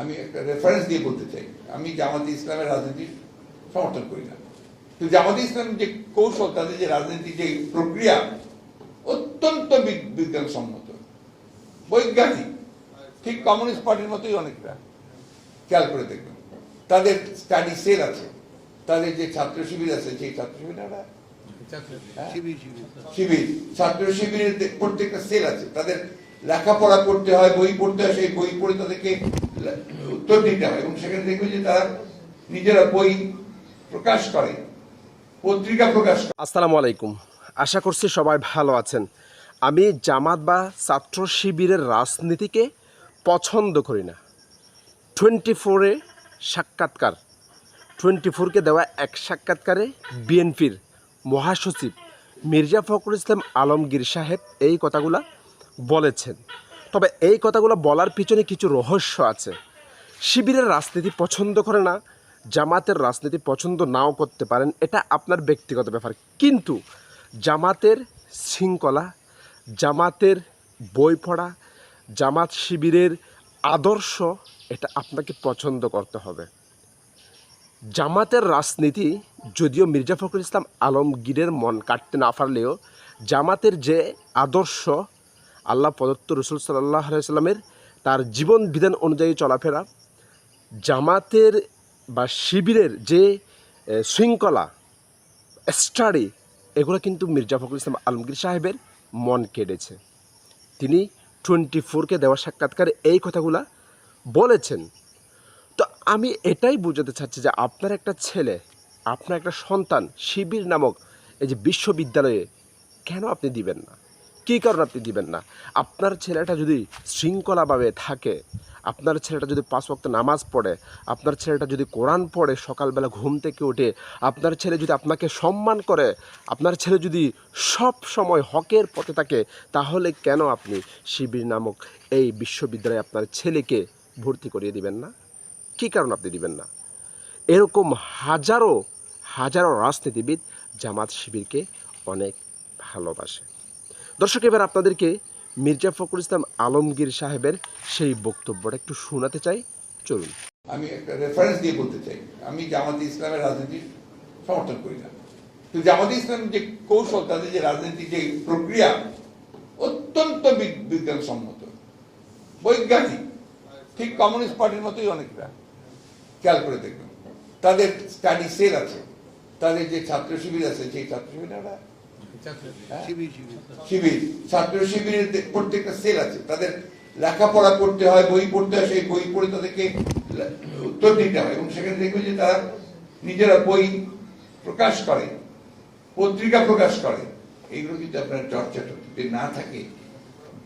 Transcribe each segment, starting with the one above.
আমি একটা রেফারেন্স দিয়ে বলতে চাই। আমি জামাতে ইসলামের রাজনীতি সমর্থন করি না। কিন্তু জামাতে ইসলাম যে কৌশল তাদের যে রাজনীতি যে প্রক্রিয়া অত্যন্ত বিজ্ঞানসম্মত। বৈজ্ঞানিক। ঠিক কমিউনিস্ট পার্টির মতোই অনেকটা। খেয়াল করে দেখবেন। তাদের স্টাডি সেল আছে। তাদের যে ছাত্র শিবির আছে সেই ছাত্র শিবিরেরা শিবির। ছাত্র শিবিরের প্রত্যেকটা সেল আছে। তাদের লেখাপড়া করতে হয়, বই পড়তে হয়, সেই বই পড়ে তাদেরকে উত্তর দিতে হয় এবং সেখানে দেখবে যে তারা নিজেরা বই প্রকাশ করে, পত্রিকা প্রকাশ করে। আসসালামু আলাইকুম। আশা করছি সবাই ভালো আছেন। আমি জামাত বা ছাত্র শিবিরের রাজনীতিকে পছন্দ করি না। টোয়েন্টি ফোরে সাক্ষাৎকার। টোয়েন্টি ফোরকে দেওয়া এক সাক্ষাৎকারে বিএনপির মহাসচিব মির্জা ফখরুল ইসলাম আলমগীর সাহেব এই কথাগুলা বলেছেন। তবে এই কথাগুলো বলার পিছনে কিছু রহস্য আছে। শিবিরের রাজনীতি পছন্দ করে না, জামাতের রাজনীতি পছন্দ নাও করতে পারেন, এটা আপনার ব্যক্তিগত ব্যাপার। কিন্তু জামাতের শৃঙ্খলা, জামাতের বই পড়া, জামাত শিবিরের আদর্শ, এটা আপনাকে পছন্দ করতে হবে। জামাতের রাজনীতি, যদিও মির্জা ফখরুল ইসলাম আলমগীরের মন কাটতে না পারলেও, জামাতের যে আদর্শ আল্লাহ প্রদত্ত রসুল সাল্লাহ সাল্লামের তার জীবন বিধান অনুযায়ী চলাফেরা, জামাতের বা শিবিরের যে শৃঙ্খলা, স্টাডি, এগুলো কিন্তু মির্জা ফখরুল ইসলাম আলমগীর সাহেবের মন কেড়েছে। তিনি টোয়েন্টি ফোরকে দেওয়া সাক্ষাৎকারে এই কথাগুলা বলেছেন। তো আমি এটাই বোঝাতে চাচ্ছি যে আপনার একটা ছেলে, আপনার একটা সন্তান শিবির নামক এই যে বিশ্ববিদ্যালয়ে কেন আপনি দিবেন না? কী কারণে আপনি দিবেন না? আপনার ছেলেটা যদি শৃঙ্খলাভাবে থাকে, আপনার ছেলেটা যদি পাঁচ ওয়াক্ত নামাজ পড়ে, আপনার ছেলেটা যদি কোরআন পড়ে, সকালবেলা ঘুম থেকে উঠে, আপনার ছেলে যদি আপনাকে সম্মান করে, আপনার ছেলে যদি সব সময় হকের পথে থাকে, তাহলে কেন আপনি শিবির নামক এই বিশ্ববিদ্যালয়ে আপনার ছেলেকে ভর্তি করিয়ে দিবেন না? কী কারণ আপনি দিবেন না? এরকম হাজারো হাজারো রাজনীতিবিদ জামাত শিবিরকে অনেক ভালোবাসে। দর্শক, এবার আপনাদেরকে মির্জা ফখরুল ইসলাম আলমগীর সাহেবের সেই বক্তব্যটা একটু শোনাতে চাই। চলুন। আমি একটা রেফারেন্স দিয়ে বলতে চাই। আমি জামাতে ইসলামের রাজনীতি সমর্থন করি না। কিন্তু জামাতে ইসলাম যে কৌশল, তাদের যে রাজনীতি যে প্রক্রিয়া, অত্যন্ত বিজ্ঞানসম্মত। বৈজ্ঞানিক। ঠিক কমিউনিস্ট পার্টির মতোই অনেকটা। খেয়াল করে দেখবেন তাদের স্টাডি সেল আছে। তাদের যে ছাত্র শিবির আছে, সেই ছাত্র শিবিরেরা শিবির, ছাত্র শিবিরের প্রত্যেকটা সেল আছে। তাদের লেখাপড়া করতে হয়, বই পড়তে হয়, সেই বই পড়ে তাদেরকে উত্তর দিতে হয় এবং সেখানে দেখবে যে তারা নিজেরা বই প্রকাশ করে, পত্রিকা প্রকাশ করে। এইগুলো কিন্তু আপনার চর্চা যদি না থাকে,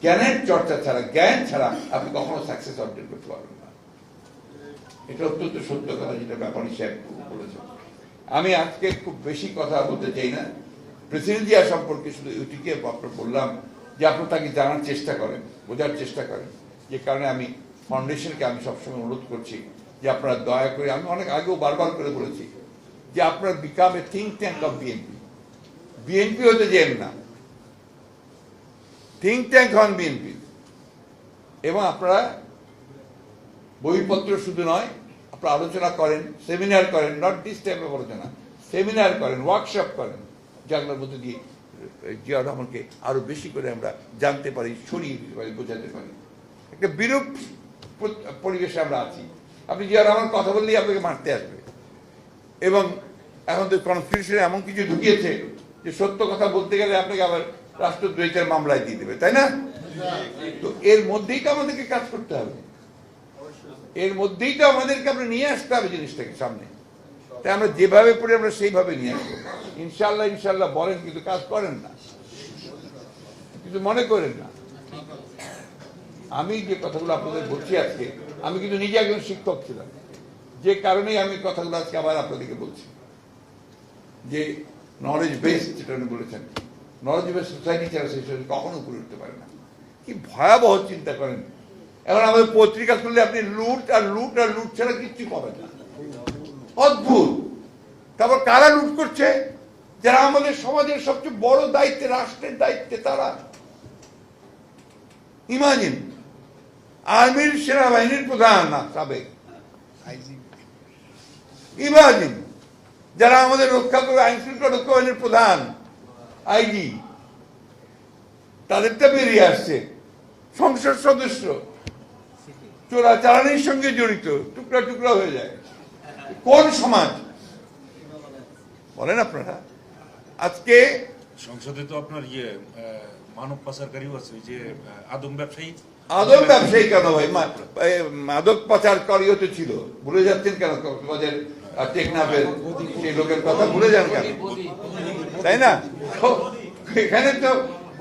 জ্ঞানের চর্চা ছাড়া, জ্ঞান ছাড়া আপনি কখনো সাকসেস অর্জন করতে পারবেন না। এটা অত্যন্ত সত্য কথা যেটা ব্যাপারী সাহেব বলেছেন। আমি আজকে খুব বেশি কথা বলতে চাই না। প্রেসিডেন্ট জিয়া সম্পর্কে শুধু এটিকে আপনার বললাম যে আপনি তাকে জানার চেষ্টা করেন, বোঝার চেষ্টা করেন। যে কারণে আমি ফাউন্ডেশনকে আমি সবসময় অনুরোধ করছি যে আপনারা দয়া করে, আমি অনেক আগেও বারবার করে বলেছি যে আপনারা become a think tank of BNP BNP হতে যেন না। থিঙ্ক ট্যাঙ্ক হন বিএনপি এবং আপনারা বইপত্র শুধু নয়, আপনারা আলোচনা করেন সেমিনার করেন নট দিস টাইপ অফ আলোচনা সেমিনার করেন ওয়ার্কশপ করেন। যেগুলোর মধ্যে দিয়ে জিয়া রহমানকে আরও বেশি করে আমরা জানতে পারি, ছড়িয়ে পারি, বোঝাতে পারি। একটা বিরূপ পরিবেশে আমরা আছি। আপনি জিয়া রহমান কথা বললেই আপনাকে মারতে আসবে। এবং এখন তো কনস্টিটিউশনে এমন কিছু ঢুকিয়েছে যে সত্য কথা বলতে গেলে আপনাকে আবার রাষ্ট্রদ্রোহিতার মামলায় দিয়ে দেবে, তাই না? তো এর মধ্যেই তো আমাদেরকে কাজ করতে হবে। এর মধ্যেই তো আমাদেরকে আমরা নিয়ে আসতে হবে জিনিসটাকে সামনে। তাই আমরা যেভাবে পড়ে, আমরা সেইভাবে নিয়ে আসব ইনশাল্লাহ ইনশাল্লাহ বলেন, কিন্তু কাজ করেন না। কিন্তু মনে করেন না। আমি যে কথাগুলো আপনাদের বলছি আজকে, আমি কিন্তু নিজে একজন শিক্ষক ছিলাম। যে কারণেই আমি কথাগুলো আজকে আবার আপনাদেরকে বলছি। যে নলেজ বেসড যেটা উনি বলেছেন নলেজ বেসড সোসাইটি ছাড়া সেই সোসাইটি কখনো উপরে উঠতে পারে না। কি ভয়াবহ চিন্তা করেন। এখন আমাদের পত্রিকা খুললে আপনি লুট আর লুট আর লুট ছাড়া কিচ্ছু পাবেন না। অদ্ভুত। তারপর কারা লুট করছে? যারা আমাদের সমাজের সবচেয়ে বড় দায়িত্বে, রাষ্ট্রের দায়িত্বে, তারা ইমাজিন। আর্মির সেনাবাহিনীর প্রধান, না, সাবেক। ইমাজিন। যারা আমাদের রক্ষা করে আইন শৃঙ্খলা রক্ষা বাহিনীর প্রধান, আইজি। তাদেরটা বেরিয়ে আসছে। সংসদ সদস্য। চোরাচালানির সঙ্গে জড়িত। টুকরা টুকরা হয়ে যায়। কোন সমাজ? বলেন আপনারা। আজকে সংসদে তো আপনার ইয়ে মানব পাচারকারীও আছে যে আদম ব্যবসায়ী। আদম ব্যবসায়ী কেন? ভাই মাদক পাচারকারীও তো ছিল। ভুলে যাচ্ছেন কেন? কক্সবাজার টেকনাফের সেই লোকের কথা ভুলে যান কেন? তাই না? এখানে তো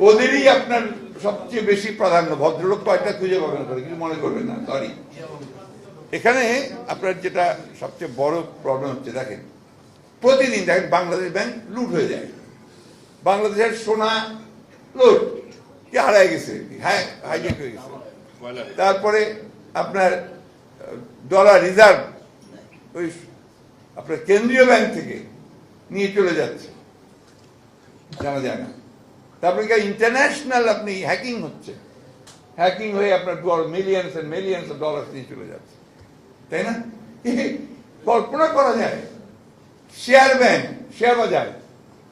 ওদেরই আপনার সবচেয়ে বেশি প্রাধান্য। ভদ্রলোক কয়টা খুঁজে পাবেন? কিছু মনে করবেন না সরি এখানে আপনার যেটা সবচেয়ে বড় প্রবলেম হচ্ছে, দেখেন, প্রতিদিন দেখেন বাংলাদেশ ব্যাংক লুট হয়ে যায়। বাংলাদেশের সোনা লুট, কি হারায় গেছে? হ্যাঁ হাইজেক হয়ে গেছে। তারপরে আপনার ডলার রিজার্ভ ওই আপনার কেন্দ্রীয় ব্যাংক থেকে নিয়ে চলে যাচ্ছে। জানা যায় না। তারপরে ইন্টারন্যাশনাল আপনি হ্যাকিং হচ্ছে। হ্যাকিং হয়ে আপনার মিলিয়ন্স মিলিয়ন্স ডলার নিয়ে চলে যাচ্ছে। তাই না? কল্পনা করা যায়। শেয়ার ব্যাংক, শেয়ার বাজার।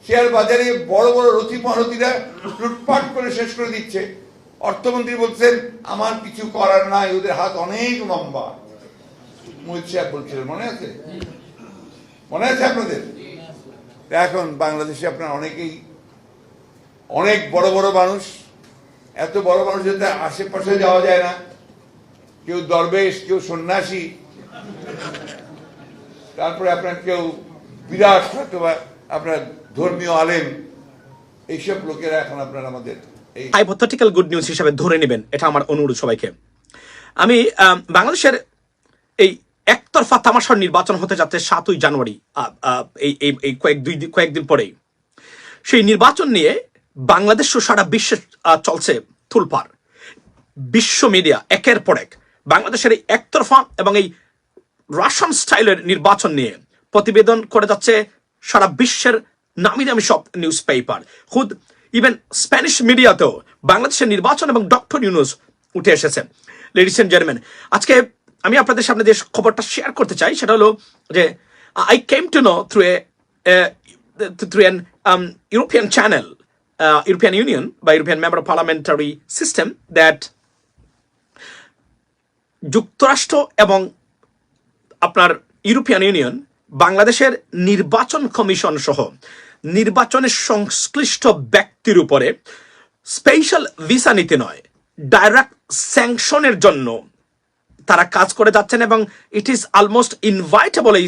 শেয়ার বাজারে বড় বড় রথি মহারথীরা লুটপাট করে শেষ করে দিচ্ছে। অর্থমন্ত্রী বলছেন, আমার কিছু করার নাই, ওদের হাত অনেক লম্বা। মোহিত সাহেব বলছিলেন, মনে আছে? মনে আছে আপনাদের? এখন বাংলাদেশে আপনার অনেকেই, অনেক বড় বড় মানুষ। এত বড় মানুষ যাতে আশেপাশে যাওয়া যায় না। কেউ দরবেশ, কেউ সন্ন্যাসী তারপরে আপনার কেউ বিরাট অথবা আপনার ধর্মীয় আলেম, এইসব লোকেরা এখন আপনার আমাদের হাইপোথেটিক্যাল গুড নিউজ হিসাবে ধরে নেবেন, এটা আমার অনুরোধ সবাইকে। আমি বাংলাদেশের এই একতরফা তামাশার নির্বাচন হতে যাচ্ছে সাতই জানুয়ারি এই এই কয়েক দুই কয়েকদিন পরেই। সেই নির্বাচন নিয়ে বাংলাদেশ সারা বিশ্বে চলছে থুলপার বিশ্ব মিডিয়া একের পর এক। বাংলাদেশের এই একতরফা এবং এই রাশিয়ান স্টাইলের নির্বাচন নিয়ে প্রতিবেদন করে যাচ্ছে সারা বিশ্বের নামি দামি সব নিউজ পেপার খুদ ইভেন স্প্যানিশ মিডিয়াতেও বাংলাদেশের নির্বাচন এবং ডক্টর ইউনুস উঠে এসেছে। লেডিস এন্ড জেন্টলম্যান আজকে আমি আপনাদের সামনে যে খবরটা শেয়ার করতে চাই, সেটা হলো যে I came to know through a through an European channel European union বা European member of parliamentary system that যুক্তরাষ্ট্র এবং আপনার ইউরোপিয়ান ইউনিয়ন বাংলাদেশের নির্বাচন কমিশন সহ নির্বাচনের সংশ্লিষ্ট ব্যক্তির উপরে স্পেশাল ভিসা নিতে নয় ডাইরেক্ট স্যাংশনের জন্য তারা কাজ করে যাচ্ছেন এবং ইট ইজ অলমোস্ট ইনভাইটেবল এই